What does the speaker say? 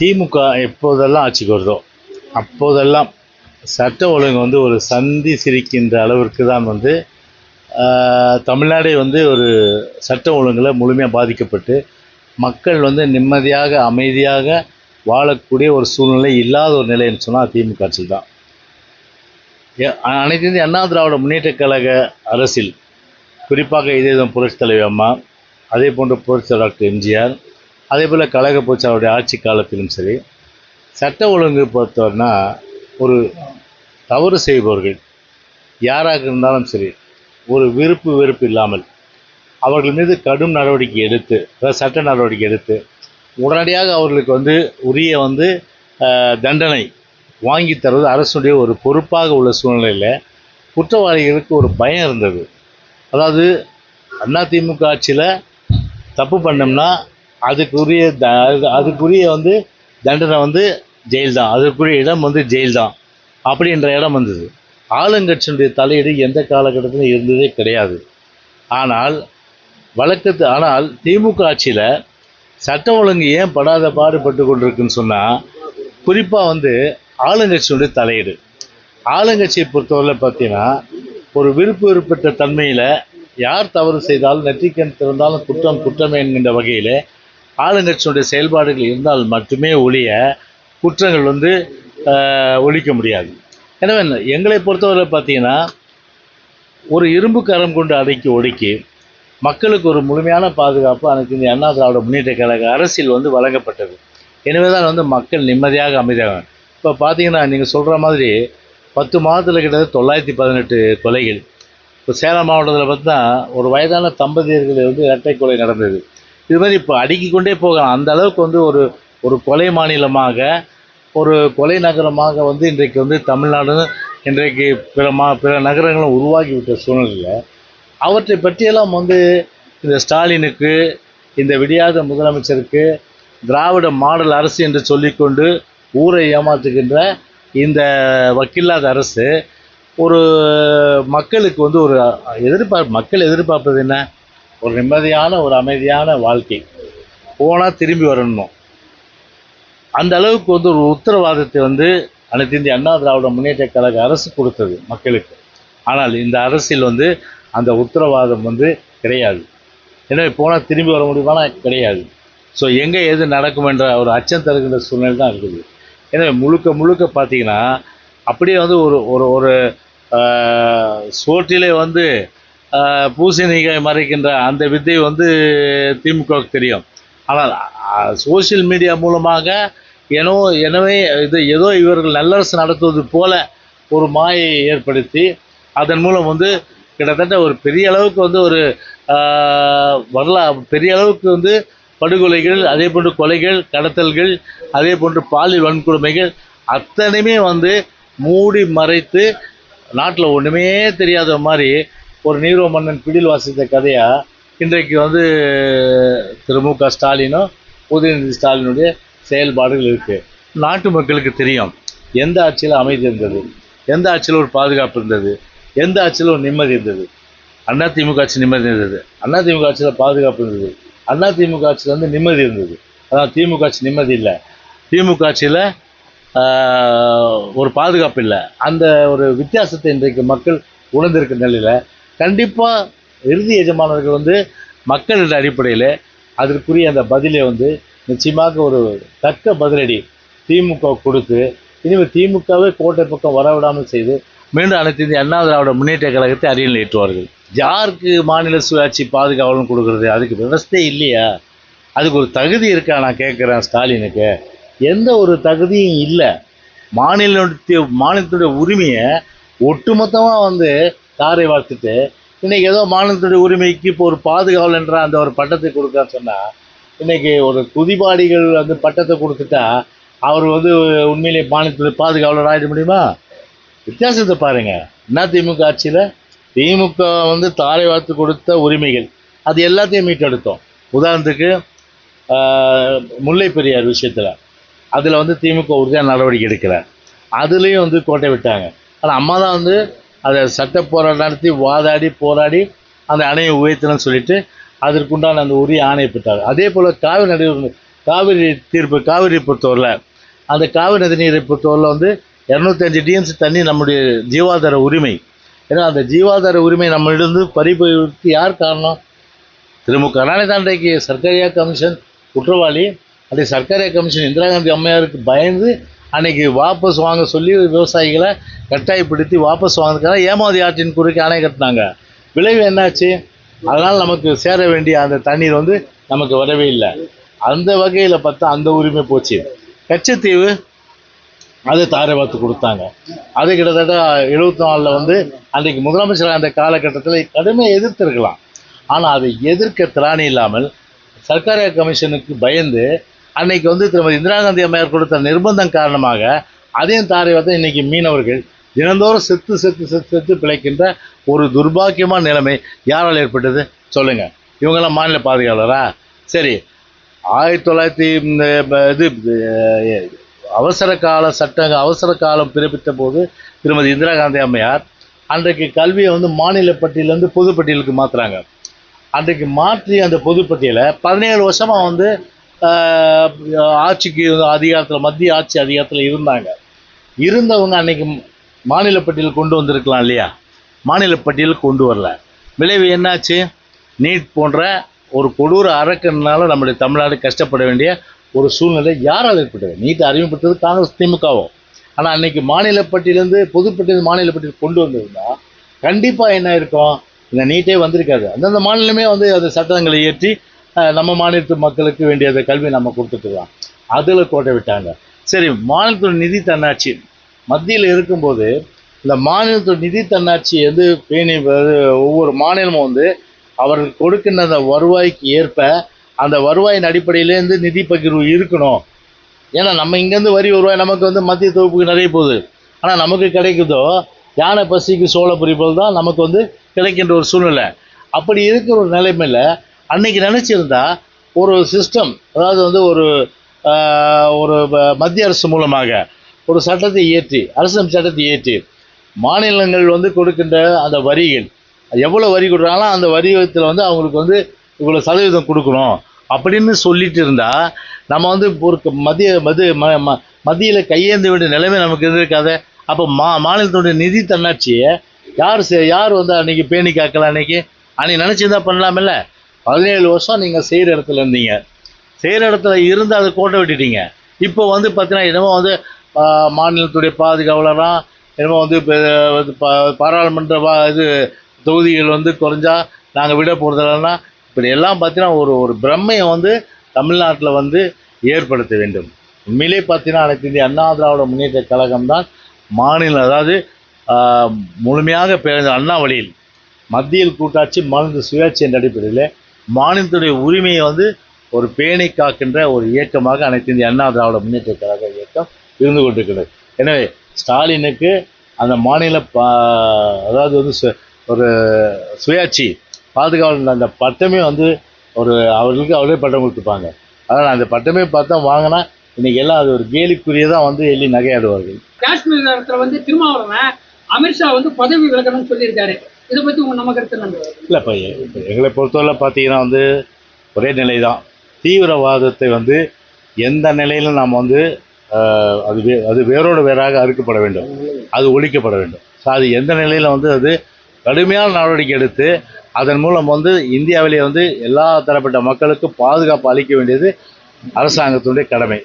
திமுக எப்போதெல்லாம் ஆட்சிக்கு வருதோ அப்போதெல்லாம் சட்ட ஒழுங்கு வந்து ஒரு சந்தி சிரிக்கின்ற அளவிற்கு தான் வந்து தமிழ்நாடே வந்து ஒரு சட்ட ஒழுங்கில் முழுமையாக பாதிக்கப்பட்டு மக்கள் வந்து நிம்மதியாக அமைதியாக வாழக்கூடிய ஒரு சூழ்நிலை இல்லாத ஒரு நிலைன்னு சொன்னால் திமுக ஆட்சி தான். ஏ- அனைத்து இந்திய அண்ணா திராவிட முன்னேற்றக் கழக அரசில் குறிப்பாக இதயம் புரட்சித் தலைவி அம்மா அதே போன்று புரட்சித் டாக்டர் எம்ஜிஆர் அதே போல் கழக போச்சாருடைய ஆட்சி காலத்திலும் சரி சட்ட ஒழுங்கு பொறுத்தவரைனா ஒரு தவறு செய்பவர்கள் யாராக இருந்தாலும் சரி ஒரு விருப்பு வெறுப்பு இல்லாமல் அவர்கள் மீது கடும் நடவடிக்கை எடுத்து அதாவது சட்ட நடவடிக்கை எடுத்து உடனடியாக அவர்களுக்கு வந்து உரிய வந்து தண்டனை வாங்கி தருவது அரசுடைய ஒரு பொறுப்பாக உள்ள சூழ்நிலையில் குற்றவாளிகளுக்கு ஒரு பயம் இருந்தது. அதாவது அதிமுக ஆட்சியில் தப்பு பண்ணோம்னா அதுக்குரிய த அது- அதுக்குரிய வந்து தண்டனை வந்து ஜெயில் தான் அதுக்குரிய இடம் வந்து ஜெயில் தான் அப்படின்ற இடம் வந்தது. ஆளுங்கட்சியினுடைய தலையீடு எந்த காலகட்டத்திலும் இருந்ததே கிடையாது. ஆனால் வழக்கத்து ஆனால் திமுக ஆட்சியில் சட்ட ஒழுங்கு ஏன் படாத பாடுபட்டு கொண்டிருக்குன்னு சொன்னால் குறிப்பாக வந்து ஆளுங்கட்சியினுடைய தலையீடு. ஆளுங்கட்சியை பொறுத்தவரையில் பார்த்தீங்கன்னா ஒரு விருப்பு விருப்பற்ற தன்மையில் யார் தவறு செய்தாலும் நெற்றிக்கண் திறந்தாலும் குற்றம் குற்றமே என்கின்ற வகையில் ஆளுங்கட்சியினுடைய செயல்பாடுகள் இருந்தால் மட்டுமே ஒழிய குற்றங்கள் வந்து ஒழிக்க முடியாது. எனவே எங்களை பொறுத்தவரை பார்த்தீங்கன்னா ஒரு இரும்பு கரம் கொண்டு அடக்கி ஒடுக்கி மக்களுக்கு ஒரு முழுமையான பாதுகாப்பு அனைத்து இந்திய அண்ணா திராவிட முன்னேற்ற கழக அரசியல் வந்து வழங்கப்பட்டது. எனவே தான் வந்து மக்கள் நிம்மதியாக அமைதியாக இப்போ பார்த்தீங்கன்னா நீங்கள் சொல்கிற மாதிரி பத்து மாதத்தில் கிட்டத்தட்ட தொள்ளாயிரத்தி பதினெட்டு கொலைகள். இப்போ சேலம் மாவட்டத்தில் பார்த்தா ஒரு வயதான தம்பதியர்கள் வந்து இரட்டை கொலை நடந்தது. இது மாதிரி இப்போ அடுக்கிக் கொண்டே போகலாம். அந்த அளவுக்கு வந்து ஒரு ஒரு கொலை மாநிலமாக ஒரு கொலை நகரமாக வந்து இன்றைக்கு வந்து தமிழ்நாடு இன்றைக்கு பிற மா பிற நகரங்களும் உருவாகிவிட்ட சூழ்நிலையில் அவற்றை பற்றியெல்லாம் வந்து இந்த ஸ்டாலினுக்கு இந்த விடியாத முதலமைச்சருக்கு திராவிட மாடல் அரசு என்று சொல்லிக்கொண்டு ஊரை ஏமாற்றுகின்ற இந்த வக்கில்லாத அரசு ஒரு மக்களுக்கு வந்து ஒரு எதிர்பார்ப்பு மக்கள் எதிர்பார்ப்பது என்ன? ஒரு நிம்மதியான ஒரு அமைதியான வாழ்க்கை. போனால் திரும்பி வரணும்? அந்த அளவுக்கு வந்து ஒரு உத்தரவாதத்தை வந்து அனைத்து இந்திய அண்ணா திராவிட முன்னேற்ற கழக அரசு கொடுத்தது மக்களுக்கு. ஆனால் இந்த அரசில் வந்து அந்த உத்தரவாதம் வந்து கிடையாது. எனவே போனால் திரும்பி வர முடியுமானா கிடையாது. ஸோ எங்கே எது நடக்கும் என்ற ஒரு அச்சம் தருகின்ற சூழ்நிலை தான் இருக்குது. எனவே முழுக்க முழுக்க பார்த்தீங்கன்னா அப்படியே வந்து ஒரு ஒரு ஒரு சோற்றிலே வந்து பூசணிக்காய் மறைக்கின்ற அந்த வித்தை வந்து திமுகவுக்கு தெரியும். ஆனால் சோஷியல் மீடியா மூலமாக எனவும் எனவே இது ஏதோ இவர்கள் நல்லரசு நடத்துவது போல ஒரு மாயை ஏற்படுத்தி அதன் மூலம் வந்து கிட்டத்தட்ட ஒரு பெரிய அளவுக்கு வந்து ஒரு வரலா பெரிய அளவுக்கு வந்து படுகொலைகள் அதே போன்று கொலைகள் கடத்தல்கள் அதே போன்று பாலியல் வன்கொடுமைகள் அத்தனையுமே வந்து மூடி மறைத்து நாட்டில் ஒன்றுமே தெரியாத மாதிரி ஒரு நீரோ மன்னன் பிடில் வாசித்த கதையாக இன்றைக்கு வந்து திரு மு க ஸ்டாலினும் உதயநிதி ஸ்டாலினுடைய செயல்பாடுகள் இருக்குது நாட்டு மக்களுக்கு தெரியும் எந்த ஆட்சியில் அமைதி இருந்தது? எந்த ஆட்சியில் ஒரு பாதுகாப்பு இருந்தது? எந்த ஆட்சியில் ஒரு நிம்மதி இருந்தது? அண்ணா திமுக ஆட்சி நிம்மதி இருந்தது. அண்ணா திமுக ஆட்சியில் பாதுகாப்பு இருந்தது. அண்ணா திமுக ஆட்சியில் வந்து நிம்மதி இருந்தது. அதான் திமுக ஆட்சி நிம்மதி இல்லை. திமுக ஆட்சியில் ஒரு பாதுகாப்பு இல்லை. அந்த ஒரு வித்தியாசத்தை இன்றைக்கு மக்கள் உணர்ந்திருக்க நிலையில் கண்டிப்பாக இறுதி எஜமானர்கள் வந்து மக்களின் அடிப்படையில் அதற்குரிய அந்த பதிலை வந்து நிச்சயமாக ஒரு தக்க பதிலடி திமுக கொடுத்து இனிமேல் திமுகவே கோட்டை பக்கம் வரவிடாமல் செய்து மீண்டும் அனைத்து இந்திய அண்ணா திராவிட முன்னேற்ற கழகத்தை அரியணில் ஏற்றுவார்கள். யாருக்கு மாநில சுயாட்சி பாதுகாவலும் கொடுக்குறது? அதுக்கு விவஸ்தே இல்லையா? அதுக்கு ஒரு தகுதி இருக்கா? நான் கேட்குறேன் ஸ்டாலினுக்கு. எந்த ஒரு தகுதியும் இல்லை. மாநிலத்துடைய மாநிலத்துடைய உரிமையை ஒட்டுமொத்தமாக வந்து தாரை வார்த்துட்டு இன்றைக்கி ஏதோ மாநிலத்துடைய உரிமைக்கு இப்போ ஒரு பாதுகாவல் என்ற அந்த ஒரு பட்டத்தை கொடுக்கான்னு சொன்னால் இன்னைக்கு ஒரு குதிபாடிகள் வந்து பட்டத்தை கொடுத்துட்டா அவர் வந்து உண்மையிலே மாநிலத்துடைய பாதுகாவலர் ஆகிட முடியுமா? வித்தியாசத்தை பாருங்கள் என்ன திமுக ஆட்சியில்? திமுக வந்து தாரை வார்த்து கொடுத்த உரிமைகள். அது எல்லாத்தையும் மீட்டெடுத்தோம். உதாரணத்துக்கு முல்லை பெரியார் விஷயத்தில். அதில் வந்து திமுக உறுதியாக நடவடிக்கை எடுக்கிறார் அதுலேயும் வந்து கோட்டை விட்டாங்க. ஆனால் அம்மா தான் வந்து அதை சட்ட போராட்டம் நடத்தி வாதாடி போராடி அந்த அணையை உயர்த்தணும்னு சொல்லிட்டு அதற்குண்டான அந்த உரிய ஆணையை பெற்றார். அதே போல் காவிரி நடுவர் காவிரி தீர்ப்பு காவிரி பொறுத்தவரையில் அந்த காவிரி நதி நீரை பொறுத்தவரையில் வந்து இரநூத்தஞ்சு டிஎம்சி தண்ணி நம்முடைய ஜீவாதார உரிமை. ஏன்னா அந்த ஜீவாதார உரிமை நம்மளிருந்து பறிபோய்க்கு யார் காரணம்? திரு மு கருணாநிதி சர்க்காரியா கமிஷன் குற்றவாளி. அந்த சர்க்காரியா கமிஷன் இந்திரா காந்தி அம்மையாருக்கு பயந்து அன்னைக்கு வாபஸ் வாங்க சொல்லி விவசாயிகளை கட்டாயப்படுத்தி வாபஸ் வாங்கினதுக்காக ஏமாதி ஆற்றின் குறுக்கே அணை கட்டினாங்க. விளைவு என்னாச்சு? அதனால் நமக்கு சேர வேண்டிய அந்த தண்ணீர் வந்து நமக்கு வரவே இல்லை. அந்த வகையில் பார்த்தா அந்த உரிமை போச்சு. கச்சத்தீவு அது தாரை பார்த்து கொடுத்தாங்க. அது கிட்டத்தட்ட எழுபத்தி நாலில் வந்து அன்றைக்கு முதலமைச்சர் அந்த காலகட்டத்தில் கடுமையாக எதிர்த்திருக்கலாம். ஆனால் அதை எதிர்க்க திராணி இல்லாமல் சர்க்காரிய கமிஷனுக்கு பயந்து அன்னைக்கு வந்து திருமதி இந்திரா காந்தி அம்மையார் கொடுத்த நிர்பந்தம் காரணமாக அதையும் தாரை வந்து இன்னைக்கு மீனவர்கள் தினந்தோறும் செத்து செத்து செத்து செத்து பிழைக்கின்ற ஒரு துர்பாக்கியமான நிலைமை யாரால் ஏற்பட்டது? சொல்லுங்க. இவங்கெல்லாம் மாநில பாதுகாவலரா? சரி. ஆயிரத்தி தொள்ளாயிரத்தி இந்த இது அவசர கால சட்டங்கள் அவசர காலம் பிறப்பித்த போது திருமதி இந்திரா காந்தி அம்மையார் அன்றைக்கு கல்வியை வந்து மாநில பட்டியலேருந்து பொதுப்பட்டியலுக்கு மாற்றுறாங்க அன்றைக்கு மாற்றி அந்த பொதுப்பட்டியலை பதினேழு வருஷமாக வந்து ஆட்சிக்கு அதிகாரத்தில் மத்திய ஆட்சி அதிகாரத்தில் இருந்தாங்க. இருந்தவங்க அன்னைக்கு மாநிலப்பட்டியல் கொண்டு வந்திருக்கலாம் இல்லையா? மாநிலப்பட்டியல் கொண்டு வரல. விளைவு என்னாச்சு? நீட் போன்ற ஒரு கொடூர அரக்கனால நம்முடைய தமிழ்நாடு கஷ்டப்பட வேண்டிய ஒரு சூழ்நிலை யாரால் ஏற்பட்டது? நீட் அறிமுகப்படுத்தது காங்கிரஸ் திமுகவும் ஆனால் அன்னைக்கு மாநிலப்பட்டியிலேருந்து பொதுப்பட்டியில் பொதுப்பட்டியல் கொண்டு வந்திருந்தா கண்டிப்பாக என்ன இருக்கும்? இந்த நீட்டே வந்திருக்காது. அந்தந்த மாநிலமே வந்து அது சட்டங்களை இயற்றி நம்ம மாநிலத்து மக்களுக்கு வேண்டிய கல்வி நம்ம கொடுத்துட்டுருக்கலாம் அதில் கோட்டை விட்டாங்க. சரி மாநிலத்தோட நிதி தன்னாட்சி. மத்தியில் இருக்கும்போது இந்த மாநிலத்தோட நிதி தன்னாட்சி வந்து பேணி ஒவ்வொரு மாநிலமும் வந்து அவர்கள் கொடுக்கின்ற அந்த வருவாய்க்கு ஏற்ப அந்த வருவாயின் அடிப்படையிலேருந்து நிதி பகிர்வு இருக்கணும். ஏன்னா நம்ம இங்கேருந்து வரி வருவாய் நமக்கு வந்து மத்திய தொகுப்புக்கு நிறைய போகுது. ஆனால் நமக்கு கிடைக்குதோ யானை பசிக்கு சோழ பொறிப்போல் தான் நமக்கு வந்து கிடைக்கின்ற ஒரு சூழ்நிலை. அப்படி இருக்கிற ஒரு நிலைமையில் அன்னைக்கு நினச்சிருந்தா ஒரு சிஸ்டம் அதாவது வந்து ஒரு ஒரு மத்திய அரசு மூலமாக ஒரு சட்டத்தை இயற்றி அரசு சட்டத்தை இயற்றி மாநிலங்கள் வந்து கொடுக்கின்ற அந்த வரிகள் எவ்வளோ வரி கொடுக்குறாங்களோ அந்த வரித்தில் வந்து அவங்களுக்கு வந்து இவ்வளோ சதவீதம் கொடுக்கணும். அப்படின்னு சொல்லிட்டு இருந்தால் நம்ம வந்து ஒரு க- மத்திய மது ம ம மத்தியில் கையேந்த வேண்டிய நிலைமை நமக்கு இருந்திருக்காத. அப்போ மா மாநிலத்துடைய நிதி தன்னாட்சியை யார் செ- யார் வந்து அன்றைக்கி பேணி காக்கலாம் அன்னைக்கு? அன்னைக்கு நினச்சிருந்தா பண்ணலாமில்ல. பதினேழு வருஷம் நீங்கள் செய்கிற இடத்துல இருந்தீங்க. செய்கிற இடத்துல இருந்து அதை கோட்டை விட்டுட்டீங்க. இப்போ வந்து பார்த்தீங்கன்னா என்னமோ வந்து மாநிலத்துடைய பாதுகாவலராக என்னமோ வந்து இப்போ பா- பாராளுமன்ற இது தொகுதிகள் வந்து குறைஞ்சா நாங்கள் விட போகிறதுலன்னா இப்படி எல்லாம் பார்த்தீங்கன்னா ஒரு ஒரு பிரம்மையை வந்து தமிழ்நாட்டில் வந்து ஏற்படுத்த வேண்டும். உண்மையிலே பார்த்தீங்கன்னா அனைத்து இந்திய அண்ணா திராவிட முன்னேற்ற கழகம் தான் மாநிலம் அதாவது முழுமையாக பிறந்த அண்ணா வழியில் மத்தியில் கூட்டாட்சி மருந்து சுயாட்சி என்ற அடிப்படையில் மாநிலத்துடைய உரிமையை வந்து ஒரு பேணி காக்கின்ற ஒரு இயக்கமாக அனைத்து இந்திய அண்ணா திராவிட முன்னேற்ற கழக இயக்கம் இருந்து கொண்டிருக்கிறது. எனவே ஸ்டாலினுக்கு அந்த மாநில பா அதாவது வந்து சு- ஒரு சுயாட்சி பாதுகாவலர் அந்த பட்டமே வந்து ஒரு அவர்களுக்கு அவரே பட்டம் கொடுத்துப்பாங்க. அதனால் அந்த பட்டமே பார்த்தா வாங்கினா இன்னைக்கு எல்லாம் அது ஒரு கேலிக்குரியதான் வந்து எள்ளி நகையாடுவார்கள். காஷ்மீர் வந்து திருமாவளவன் அமித்ஷா வந்து பதவி விலகணும்னு சொல்லியிருக்காரு. இதை பற்றி உங்கள் நம்ம கருத்து என்ன? இல்லை இப்போ எங்களை பொறுத்தவரை பார்த்தீங்கன்னா வந்து ஒரே நிலை தான் தீவிரவாதத்தை வந்து எந்த நிலையில் நாம் வந்து அது வே அது வேரோடு வேறாக அறுக்கப்பட வேண்டும். அது ஒழிக்கப்பட வேண்டும். ஸோ அது எந்த நிலையில் வந்து அது கடுமையான நடவடிக்கை எடுத்து அதன் மூலம் வந்து இந்தியாவிலே வந்து எல்லா தரப்பட்ட மக்களுக்கும் பாதுகாப்பு அளிக்க வேண்டியது அரசாங்கத்தினுடைய கடமை.